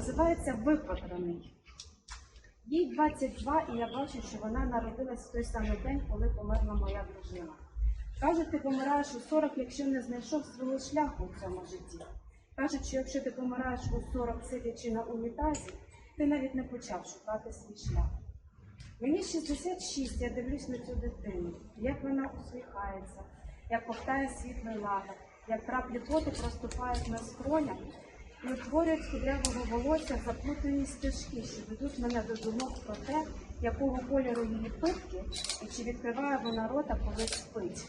Називається Випотрений. Їй 22, і я бачу, що вона народилась в той самий день, коли померла моя дружина. Кажуть, ти помираєш у 40, якщо не знайшов свого шляху у цьому житті. Кажуть, що якщо ти помираєш у 40, сидячи на унітазі, ти навіть не почав шукати свій шлях. Мені 66, я дивлюсь на цю дитину, як вона усміхається, як ковтає світлий лагер, як краплі поту проступають на скронях утворюють з волосся заплутані стежки, що ведуть мене до думок про те, якого кольору її питки і чи відкриває вона рота, коли спить.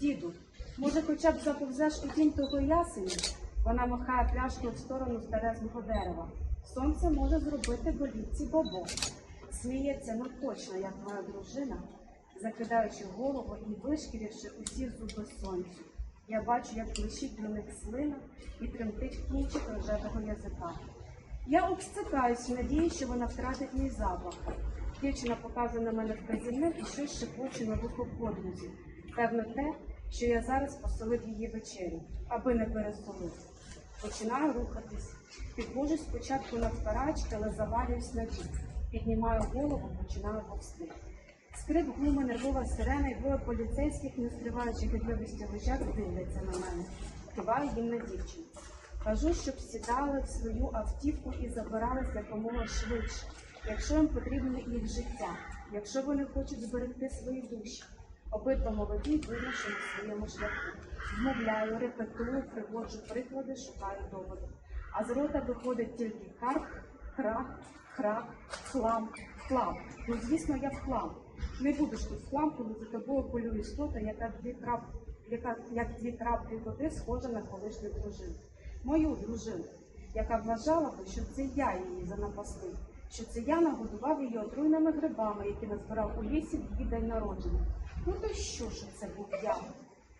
Діду, може, хоча б заповзеш у тінь того ясені? Вона махає пляшкою в сторону старезного дерева. Сонце може зробити болітці бобок. Сміється ну точно, як моя дружина, закидаючи голову і вишкіривши усі зуби сонцю. Я бачу, як блищить до них слина і тремтить кінчик рожевого язика. Я обстикаюсь надії, що вона втратить мій запах. Дівчина показує на мене вказівним і щось шепоче на вухо подрузі. Певно, те, що я зараз посолив її вечерю, аби не пересолив. Починаю рухатись. Підвожусь спочатку навкарачки, але завалююсь на бік. Піднімаю голову, починаю повсти. Скрип гуми, нервова сирена і двоє поліцейських, не скриваючи гидливості в очах, дивляться на мене. Киваю їм на дівчину. Кажу, щоб сідали в свою автівку і забирались якомога швидше, якщо їм потрібне їх життя, якщо вони хочуть зберегти свої душі. Обидва молоді визначені в своєму шляху. Вмовляю, репетую, приводжу приклади, шукаю доводи. А з рота виходить тільки карк, крак, храк, хлам, хлам. Ну, звісно, я в хлам. Не будеш тут в хлам, коли за тобою полює істота, яка дві крап, яка як дві краплі води схожа на колишню дружину. Мою дружину, яка вважала би, що це я її занапастив, що це я нагодував її отруйними грибами, які назбирав у лісі в її день народження. Ну то що ж це був я?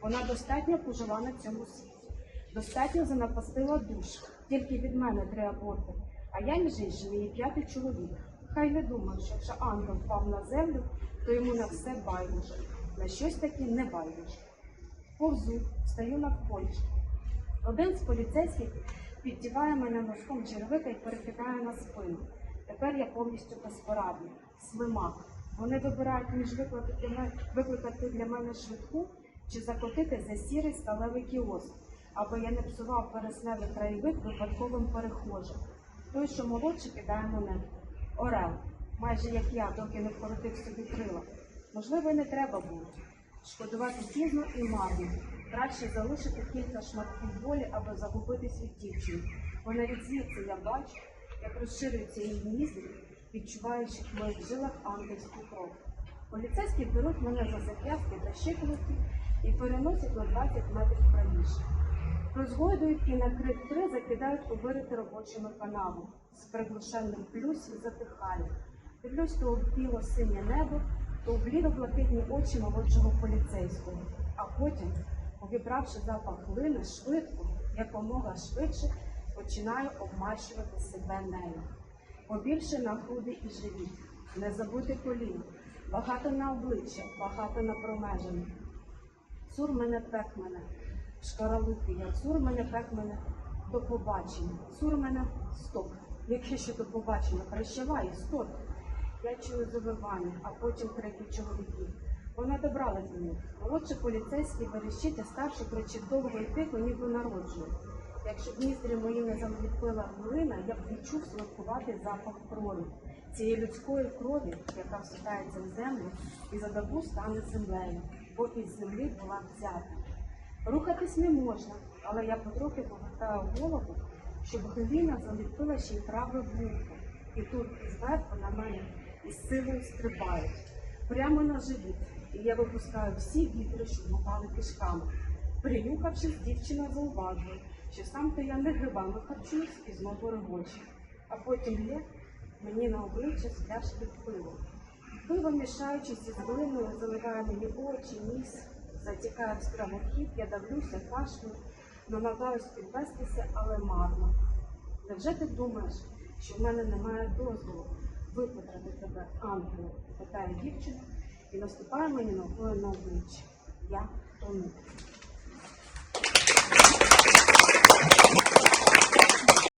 Вона достатньо пожила на цьому світі, достатньо занапастила душ, тільки від мене три аборти. А я, між іншим, її п'ятий чоловік. Хай не думає, що якщо ангел впав на землю, то йому на все байдуже, на щось таке не байдуже. Повзу, стою навколішки. Один з поліцейських піддіває мене носком черевика і перекидає на спину. Тепер я повністю безпорадна, слимак. Вони вибирають між викликати для мене, швидку чи закотити за сірий сталевий кіоск, аби я не псував вересневий краєвид випадковим перехожим. Той, що молодший, кидає мене. Орел, майже як я, доки не вкоротив собі крила. Можливо, не треба було. Шкодувати пізно і марно. Краще залишити кілька шматків волі, аби загубитись від дівчини. Бо навіть звідси я бачу, як розширюється її мізки, відчуваючи в моїх жилах ангельську кров. Поліцейські беруть мене за зап'ястки та щиколотки і переносять на 20 метрів правіше. Розгойдують і на крик три закидають у вирити робочими канаву. З приглушенним плюс затихаю. Дивлюсь то у біло-синє небо, то у блідо-блакитні очі молодшого поліцейського. А потім, увібравши запах глини, швидко, якомога швидше, починаю обмащувати себе нею. Побільше на груди і живіт, не забути коліна, багато на обличчя, багато на промежини. Цур мене пек мене, шкаралупи я, цур мене пек мене до побачення. Цур мене стоп. Яке ще до побачення? Прощавай, стоп. Я чую завивання, а потім крики чоловіків. Вона добралась до них. Молодший поліцейський верещить, а старший кричить довго і тихо, ніби народжує. Якщо б ніздрі мої не заліпила глина, я б відчув смакувати запах крові, цієї людської крові, яка всипається в землю і за добу стане землею, бо із землі була взята. Рухатись не можна, але я потрохи повертаю голову, щоб глина заліпила ще й праве вухо. І тут зверху на мене із силою стрибають прямо на живіт, і я випускаю всі вітри, що махали кишками. Принюхавшись, дівчина зауважує, що сам то я не грибами харчуюсь і знову регочу. А потім є мені на обличчя з пляшки пива. Пиво, мішаючись із глиною, заливає мені очі, ніс, Затікає в строгохід, я давлюся, кашлю, намагаюсь підвестися, але марно. Невже ти думаєш, що в мене немає дозволу випотрати тебе, ангелу? питає дівчина і наступає мені ногою на обличчя. Я тону.